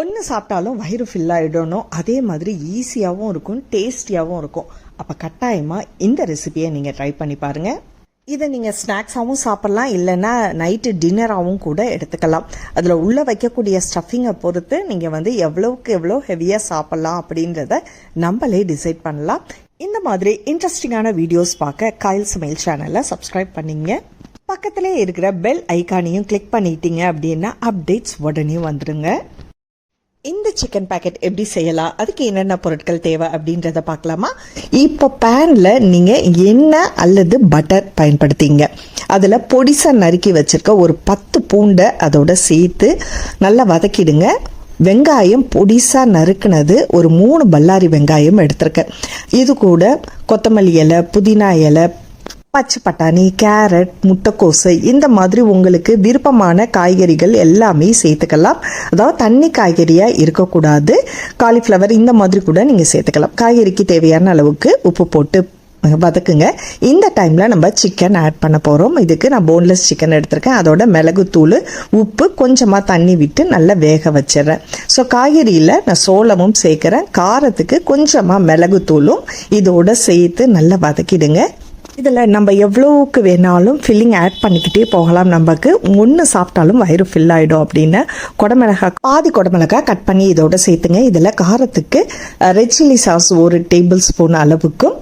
ஒன்று சாப்பிட்டாலும் வயிறு ஃபில் ஆகிடணும் அதே மாதிரி ஈஸியாகவும் இருக்கும் டேஸ்டியாகவும் இருக்கும். அப்போ கட்டாயமாக இந்த ரெசிபியை நீங்கள் ட்ரை பண்ணி பாருங்கள் இதை நீங்கள் ஸ்நாக்ஸாகவும் சாப்பிட்லாம் இல்லைன்னா நைட்டு டின்னராகவும் கூட எடுத்துக்கலாம். அதில் உள்ளே வைக்கக்கூடிய ஸ்டஃபிங்கை பொறுத்து நீங்கள் வந்து எவ்வளோவுக்கு எவ்வளோ ஹெவியாக சாப்பிட்லாம் அப்படின்றத நம்மளே டிசைட் பண்ணலாம். இந்த மாதிரி இன்ட்ரெஸ்டிங்கான வீடியோஸ் பார்க்க காயல் சமையல் சேனலை சப்ஸ்கிரைப் பண்ணிங்க. பக்கத்திலே இருக்கிற பெல் ஐக்கானையும் கிளிக் பண்ணிட்டீங்க அப்படின்னா அப்டேட்ஸ் உடனே வந்துடுங்க இந்த சிக்கன் பேக்கெட் எப்படி செய்யலாம்? அதுக்கு என்னென்ன பொருட்கள் தேவை அப்படின்றத பார்க்கலாமா? இப்போ பேனில் நீங்கள் எண்ணெய் அல்லது பட்டர் பயன்படுத்திங்க. அதில் பொடிசாக நறுக்கி வச்சுருக்க ஒரு பத்து பூண்டை அதோட சேர்த்து நல்லா வதக்கிடுங்க. வெங்காயம் பொடிசாக நறுக்குனது ஒரு மூணு பல்லாரி வெங்காயம் எடுத்திருக்கேன். இது கூட கொத்தமல்லி இலை புதினா இலை பச்சை பட்டாணி கேரட் முட்டைக்கோசு இந்த மாதிரி உங்களுக்கு விருப்பமான காய்கறிகள் எல்லாமே சேர்த்துக்கலாம். அதாவது தண்ணி காய்கறியாக இருக்கக்கூடாது. காலிஃப்ளவர் இந்த மாதிரி கூட நீங்கள் சேர்த்துக்கலாம். காய்கறிக்கு தேவையான அளவுக்கு உப்பு போட்டு வதக்குங்க. இந்த டைமில் நம்ம சிக்கன் ஆட் பண்ண போகிறோம் இதுக்கு நான் போன்லெஸ் சிக்கன் எடுத்திருக்கேன். அதோட மிளகுத்தூள் உப்பு கொஞ்சமாக தண்ணி விட்டு நல்லா வேக வச்சிடுறேன். ஸோ காய்கறியில் நான் சோளமும் சேர்க்குறேன். காரத்துக்கு கொஞ்சமாக மிளகுத்தூளும் இதோட சேர்த்து நல்லா வதக்கிடுங்க. இதில் நம்ம எவ்வளோவுக்கு வேணாலும் ஃபில்லிங் ஆட் பண்ணிக்கிட்டே போகலாம் நமக்கு. ஒன்று சாப்பிட்டாலும் வயிறு ஃபில் ஆகிடும் அப்படின்னு குடமிளகாய் பாதி குடமிளகாய் கட் பண்ணி இதோட சேர்த்துங்க. இதில் காரத்துக்கு ரெட் சில்லி சாஸ் ஒரு டேபிள் ஸ்பூன் அளவுக்கும்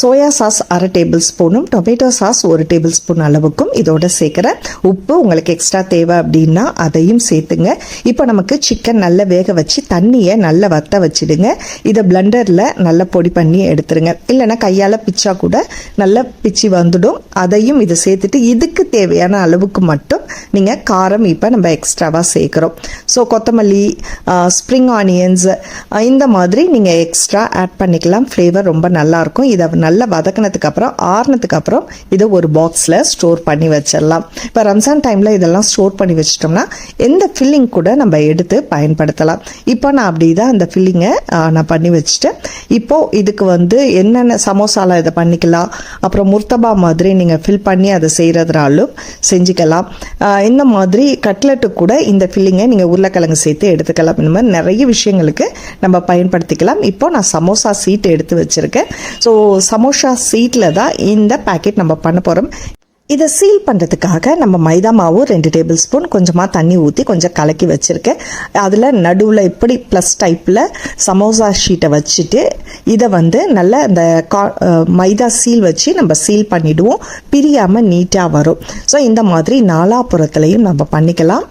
சோயா சாஸ் அரை டேபிள் ஸ்பூனும் டொமேட்டோ சாஸ் ஒரு டேபிள் ஸ்பூன் அளவுக்கும் இதோட சேர்க்குறேன் உப்பு உங்களுக்கு எக்ஸ்ட்ரா தேவை அப்படின்னா அதையும் சேர்த்துங்க. இப்போ நமக்கு சிக்கன் நல்லா வேக வச்சு தண்ணியை நல்லா வத்த வச்சிடுங்க. இதை பிளண்டரில் நல்லா பொடி பண்ணி எடுத்துருங்க. இல்லைன்னா கையால் பிச்சா கூட நல்லா பிச்சு வந்துடும். அதையும் இதை சேர்த்துட்டு இதுக்கு தேவையான அளவுக்கு மட்டும் நீங்கள் காரம் இப்போ நம்ம எக்ஸ்ட்ராவாக சேர்க்குறோம். ஸோ கொத்தமல்லி ஸ்ப்ரிங் ஆனியன்ஸ் இந்த மாதிரி நீங்கள் எக்ஸ்ட்ரா ஆட் பண்ணிக்கலாம். ஃப்ளேவர் ரொம்ப நல்லாயிருக்கும் இதை நல்லா வதக்கினதுக்கு அப்புறம் ஆறுனதுக்கு அப்புறம் இதை ஒரு பாக்ஸில் ஸ்டோர் பண்ணி வச்சிடலாம். இப்போ ரம்ஜான் டைமில் இதெல்லாம் ஸ்டோர் பண்ணி வச்சிட்டோம்னா எந்த ஃபில்லிங் கூட நம்ம எடுத்து பயன்படுத்தலாம். இப்போ நான் அப்படி தான் அந்த ஃபில்லிங்கை நான் பண்ணி வச்சுட்டேன். இப்போது இதுக்கு வந்து என்னென்ன சமோசாலாம் இதை பண்ணிக்கலாம். அப்புறம் முர்த்தபா மாதிரி நீங்கள் ஃபில் பண்ணி அதை செய்கிறதுனாலும் செஞ்சுக்கலாம். இந்த மாதிரி கட்லெட்டு கூட இந்த ஃபில்லிங்கை நீங்கள் உருளைக்கிழங்கு சேர்த்து எடுத்துக்கலாம். இந்த மாதிரி நிறைய விஷயங்களுக்கு நம்ம பயன்படுத்திக்கலாம். இப்போ நான் சமோசா சீட் எடுத்து வச்சுருக்கேன். ஸோ சமோசா சீட்டில் தான் இந்த பேக்கெட் நம்ம பண்ண போகிறோம் இதை சீல் பண்ணுறதுக்காக நம்ம மைதா மாவு ரெண்டு டேபிள் ஸ்பூன் கொஞ்சமாக தண்ணி ஊற்றி கொஞ்சம் கலக்கி வச்சுருக்கேன். அதில் நடுவில் இப்படி ப்ளஸ் டைப்பில் சமோசா ஷீட்டை வச்சுட்டு இதை வந்து நல்ல அந்த கா மைதா சீல் வச்சு நம்ம சீல் பண்ணிவிடுவோம் பிரியாமல் நீட்டாக வரும். ஸோ இந்த மாதிரி நாலாப்புறத்துலையும் நம்ம பண்ணிக்கலாம்.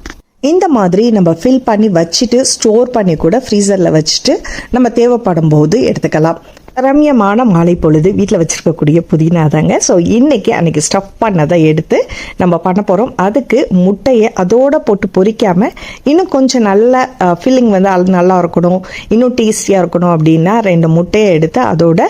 இந்த மாதிரி நம்ம ஃபில் பண்ணி வச்சுட்டு ஸ்டோர் பண்ணி கூட ஃப்ரீசரில் வச்சுட்டு நம்ம தேவைப்படும் போது எடுத்துக்கலாம். ரம்யமான மாலை பொழுது வீட்டில் வச்சுருக்கக்கூடிய புதினா தாங்க. ஸோ இன்றைக்கி அன்றைக்கி ஸ்டஃப் பண்ணதை எடுத்து நம்ம பண்ண போகிறோம் அதுக்கு முட்டையை அதோடு போட்டு பொரிக்காமல் இன்னும் கொஞ்சம் நல்ல ஃபில்லிங் வந்து அது நல்லா இருக்கணும். இன்னும் டேஸ்டியாக இருக்கணும் அப்படின்னா ரெண்டு முட்டையை எடுத்து அதோட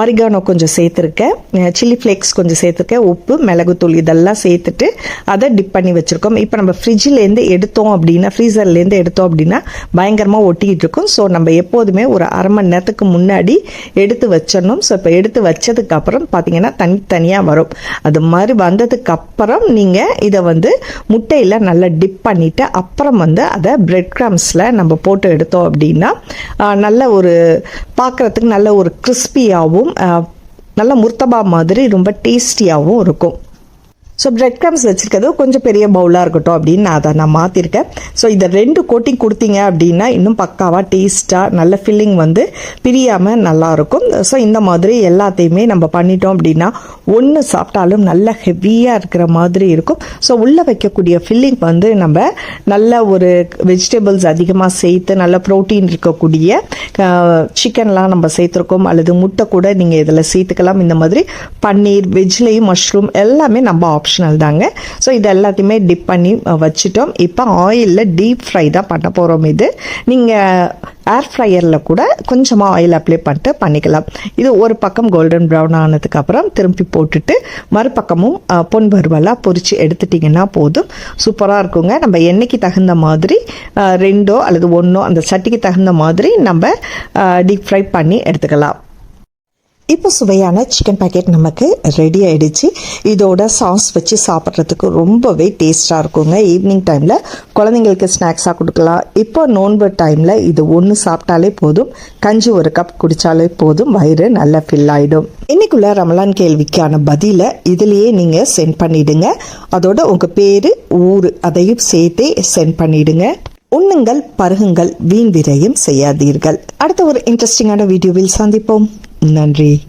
ஆரிகானோ கொஞ்சம் சேர்த்துருக்கேன். சில்லி ஃப்ளேக்ஸ் கொஞ்சம் சேர்த்துருக்கேன். உப்பு மிளகுத்தூள் இதெல்லாம் சேர்த்துட்டு அதை டிப் பண்ணி வச்சுருக்கோம். இப்போ நம்ம ஃப்ரிட்ஜிலேருந்து எடுத்தோம் அப்படின்னா ஃப்ரீசர்லேருந்து எடுத்தோம் அப்படின்னா பயங்கரமாக ஒட்டிக்கிட்டு இருக்கும். ஸோ நம்ம எப்போதுமே ஒரு அரை மணி நேரத்துக்கு முன்னாடி எடுத்து வச்சிடணும். ஸோ இப்போ எடுத்து வச்சதுக்கப்புறம் பார்த்தீங்கன்னா தனித்தனியாக வரும். அது மாதிரி வந்ததுக்கப்புறம் நீங்கள் இதை வந்து முட்டையில் நல்லா டிப் பண்ணிவிட்டு அப்புறம் வந்து அதை பிரெட் க்ரம்ஸில் நம்ம போட்டு எடுத்தோம் அப்படின்னா நல்ல ஒரு பார்க்குறதுக்கு நல்ல ஒரு கிறிஸ்பியாகவும் நல்ல முர்த்தபா மாதிரி ரொம்ப டேஸ்டியாகவும் இருக்கும். ஸோ பிரெட் க்ரம்ஸ் வச்சுருக்கிறது கொஞ்சம் பெரிய பவுலாக இருக்கட்டும் அப்படின்னு நான் அதை நான் மாற்றிருக்கேன் ஸோ இதை ரெண்டு கோட்டிங் கொடுத்தீங்க அப்படின்னா இன்னும் பக்காவாக டேஸ்ட்டாக நல்ல ஃபில்லிங் வந்து பிரியாமல் நல்லாயிருக்கும் ஸோ இந்த மாதிரி எல்லாத்தையுமே நம்ம பண்ணிட்டோம் அப்படின்னா ஒன்று சாப்பிட்டாலும் நல்ல ஹெவியாக இருக்கிற மாதிரி இருக்கும். ஸோ உள்ளே வைக்கக்கூடிய ஃபில்லிங் வந்து நம்ம நல்ல ஒரு வெஜிடபிள்ஸ் அதிகமாக சேர்த்து நல்ல ப்ரோட்டீன் இருக்கக்கூடிய சிக்கன்லாம் நம்ம சேர்த்துருக்கோம். அல்லது முட்டை கூட நீங்கள் இதில் சேர்த்துக்கலாம். இந்த மாதிரி பன்னீர் வெஜ்லேயும் மஷ்ரூம் எல்லாமே நம்ம ஆப்ஷனல் தாங்க. ஸோ இது எல்லாத்தையுமே டிப் பண்ணி வச்சுட்டோம். இப்போ ஆயிலில் டீப் ஃப்ரை தான் பண்ண போகிறோம் இது. நீங்கள் ஏர் ஃப்ரையரில் கூட கொஞ்சமாக ஆயில் அப்ளை பண்ணிட்டு பண்ணிக்கலாம். இது ஒரு பக்கம் கோல்டன் ப்ரௌன் ஆனதுக்கப்புறம் திருப்பி போட்டுட்டு மறுபக்கமும் பொன் பருவலாக பொறிச்சு எடுத்துட்டிங்கன்னா போதும். சூப்பராக இருக்குங்க. நம்ம எண்ணெய்க்கு தகுந்த மாதிரி ரெண்டோ அல்லது ஒன்றோ அந்த சட்டிக்கு தகுந்த மாதிரி நம்ம டீப் ஃப்ரை பண்ணி எடுத்துக்கலாம். இப்போ சுவையான சிக்கன் பேக்கெட் நமக்கு ரெடி ஆகிடுச்சு இதோட சாஸ் வச்சு சாப்பிட்றதுக்கு ரொம்பவே டேஸ்ட்டாக இருக்குங்க. ஈவினிங் டைமில் குழந்தைங்களுக்கு ஸ்நாக்ஸாக கொடுக்கலாம். இப்போ நோன்பு டைமில் இது ஒன்று சாப்பிட்டாலே போதும். கஞ்சி ஒரு கப் குடித்தாலே போதும். வயிறு நல்லா ஃபில் ஆகிடும் இன்றைக்குள்ள ரமலான் கேள்விக்கான பதிலை இதுலேயே நீங்கள் சென்ட் பண்ணிவிடுங்க அதோட உங்கள் பேர் ஊர் அதையும் சேர்த்தே சென்ட் பண்ணிவிடுங்க உண்ணுங்கள் பருகுங்கள் வீண் விரையும் செய்யாதீர்கள். அடுத்த ஒரு இன்ட்ரெஸ்டிங்கான வீடியோவில் சந்திப்போம். நன்றி.